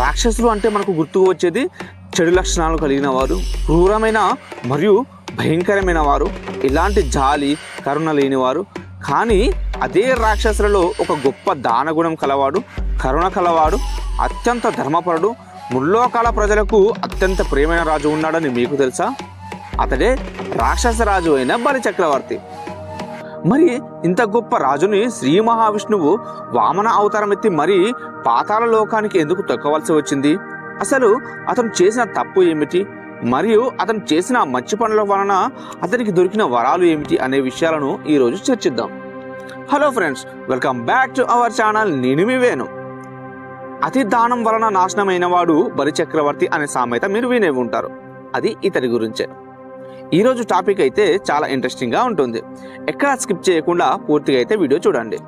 రాక్షసులు అంటే మనకు గుర్తుకు వచ్చేది చెడు లక్షణాలు కలిగిన వారు క్రూరమైన మరియు భయంకరమైన వారు ఇలాంటి జాలి కరుణ లేనివారు కానీ అదే రాక్షసులలో ఒక గొప్ప దానగుణం కలవాడు కరుణ కలవాడు అత్యంత ధర్మపరుడు ముల్లోకాల ప్రజలకు అత్యంత ప్రేమైన రాజు ఉన్నాడని మీకు తెలుసా? అతడే రాక్షస రాజు అయిన బలి చక్రవర్తి మరి ఇంత గొప్ప రాజుని శ్రీ మహావిష్ణువు వామన అవతారం ఎత్తి మరి పాతాళ లోకానికి ఎందుకు తొక్కవలసి వచ్చింది? అసలు అతను చేసిన తప్పు ఏమిటి? మరియు అతను చేసిన మంచి పనుల వలన అతనికి దొరికిన వరాలు ఏమిటి అనే విషయాలను ఈరోజు చర్చిద్దాం. Hello friends welcome back to our channel. నేను మీ వేణు. అతి దానం వలన నాశనమైన వాడు బలిచక్రవర్తి అనే సామెత మీరు వినే ఉంటారు. అది ఇతడి గురించే. ఈరోజు టాపిక్ అయితే చాలా ఇంట్రెస్టింగ్గా ఉంటుంది. ఎక్కడ స్కిప్ చేయకుండా పూర్తిగా అయితే వీడియో చూడండి.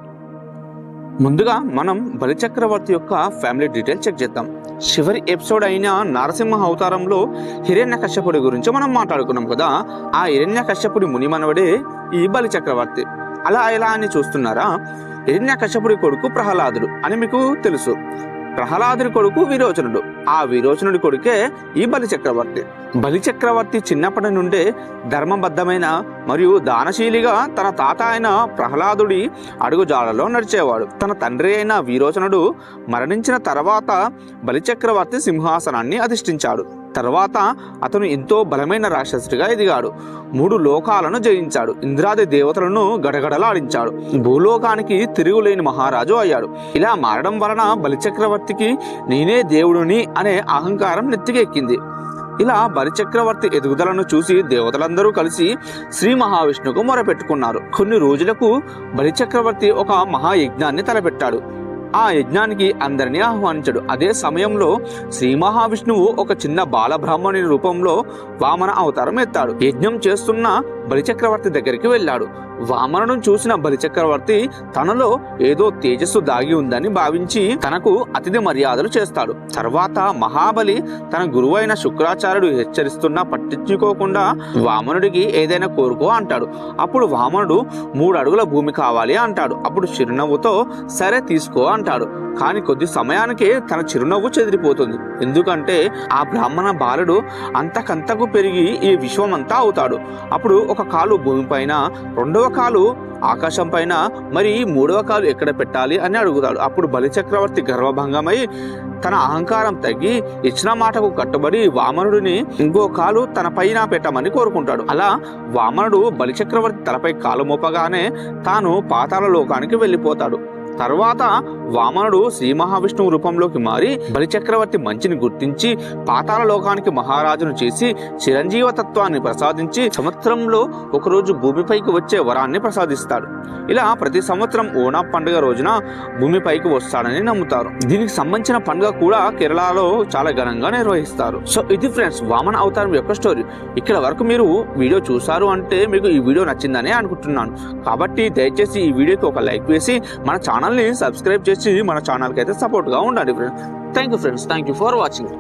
ముందుగా మనం బలిచక్రవర్తి యొక్క ఫ్యామిలీ డీటెయిల్ చెక్ చేద్దాం. చివరి ఎపిసోడ్ అయిన నరసింహ అవతారంలో హిరణ్య కశ్యపుడి గురించి మనం మాట్లాడుకున్నాం కదా. ఆ హిరణ్య కశ్యపుడి ముని మనవడే ఈ బలి చక్రవర్తి. అలా ఎలా అని చూస్తున్నారా? హిరణ్య కశ్యపుడి కొడుకు ప్రహ్లాదుడు అని మీకు తెలుసు. ప్రహ్లాదుడి కొడుకు విరోచనుడు. ఆ విరోచనుడి కొడుకే ఈ బలి చక్రవర్తి. బలి చక్రవర్తి చిన్నప్పటి నుండే ధర్మబద్ధమైన మరియు దానశీలిగా తన తాత అయిన ప్రహ్లాదుడి అడుగుజాడలో నడిచేవాడు. తన తండ్రి అయిన విరోచనుడు మరణించిన తర్వాత బలిచక్రవర్తి సింహాసనాన్ని అధిష్ఠించాడు. తర్వాత అతను ఎంతో బలమైన రాక్షసుడిగా ఎదిగాడు. మూడు లోకాలను జయించాడు. ఇంద్రాది దేవతలను గడగడలాడించాడు. భూలోకానికి తిరుగులేని మహారాజు అయ్యాడు. ఇలా మారడం వలన బలిచక్రవర్తికి నేనే దేవుడిని అనే అహంకారం నెత్తికెక్కింది. ఇలా బలిచక్రవర్తి ఎదుగుదలను చూసి దేవతలందరూ కలిసి శ్రీ మహావిష్ణువుకు మొరపెట్టుకున్నారు. కొన్ని రోజులకు బలిచక్రవర్తి ఒక మహాయజ్ఞాన్ని తలపెట్టాడు. ఆ యజ్ఞానికి అందరినీ ఆహ్వానించాడు. అదే సమయంలో శ్రీ మహావిష్ణువు ఒక చిన్న బాలబ్రాహ్మణుని రూపంలో వామన అవతారం ఎత్తాడు. యజ్ఞం చేస్తున్న బలిచక్రవర్తి దగ్గరికి వెళ్ళాడు. వామనుడు చూసిన బలిచక్రవర్తి తనలో ఏదో తేజస్సు దాగి ఉందని భావించి తనకు అతిథి మర్యాదలు చేస్తాడు. తర్వాత మహాబలి తన గురువైన శుక్రాచార్యుడు హెచ్చరిస్తున్నా పట్టించుకోకుండా వామనుడికి ఏదైనా కోరుకో అంటాడు. అప్పుడు వామనుడు మూడు అడుగుల భూమి కావాలి అంటాడు. అప్పుడు చిరునవ్వుతో సరే తీసుకో అంటాడు. కానీ కొద్ది సమయానికే తన చిరునవ్వు చెదిరిపోతుంది. ఎందుకంటే ఆ బ్రాహ్మణ బాలుడు అంతకంతకు పెరిగి ఈ విశ్వమంతా అవుతాడు. అప్పుడు ఒక కాలు భూమిపైన రెండవ కాలు ఆకాశం పైన మరి మూడవ కాలు ఎక్కడ పెట్టాలి అని అడుగుతాడు. అప్పుడు బలిచక్రవర్తి గర్వభంగమై తన అహంకారం తగ్గి ఇచ్చిన మాటకు కట్టుబడి వామనుడిని ఇంకో కాలు తన పైన పెట్టమని కోరుకుంటాడు. అలా వామనుడు బలిచక్రవర్తి తలపై కాలు మోపగానే తాను పాతాల లోకానికి వెళ్ళిపోతాడు. తర్వాత వామనుడు శ్రీ మహావిష్ణువు రూపంలోకి మారి బలిచక్రవర్తి మంచిని గుర్తించి పాతాల లోకానికి మహారాజును చేసి చిరంజీవ తత్వాన్ని ప్రసాదించి సంవత్సరంలో ఒకరోజు భూమిపైకి వచ్చే వరాన్ని ప్రసాదిస్తాడు. ఇలా ప్రతి సంవత్సరం ఓణా పండుగ రోజున భూమిపైకి వస్తాడని నమ్ముతారు. దీనికి సంబంధించిన పండుగ కూడా కేరళలో చాలా ఘనంగా నిర్వహిస్తారు. సో ఇది ఫ్రెండ్స్ వామన అవతారం యొక్క స్టోరీ. ఇక్కడ వరకు మీరు వీడియో చూసారు అంటే మీకు ఈ వీడియో నచ్చిందని అనుకుంటున్నాను. కాబట్టి దయచేసి ఈ వీడియోకి ఒక లైక్ వేసి మన ఛానల్ని సబ్స్క్రైబ్ చేసి మన ఛానల్కి అయితే సపోర్ట్గా ఉండండి friends thank you friends thank you for watching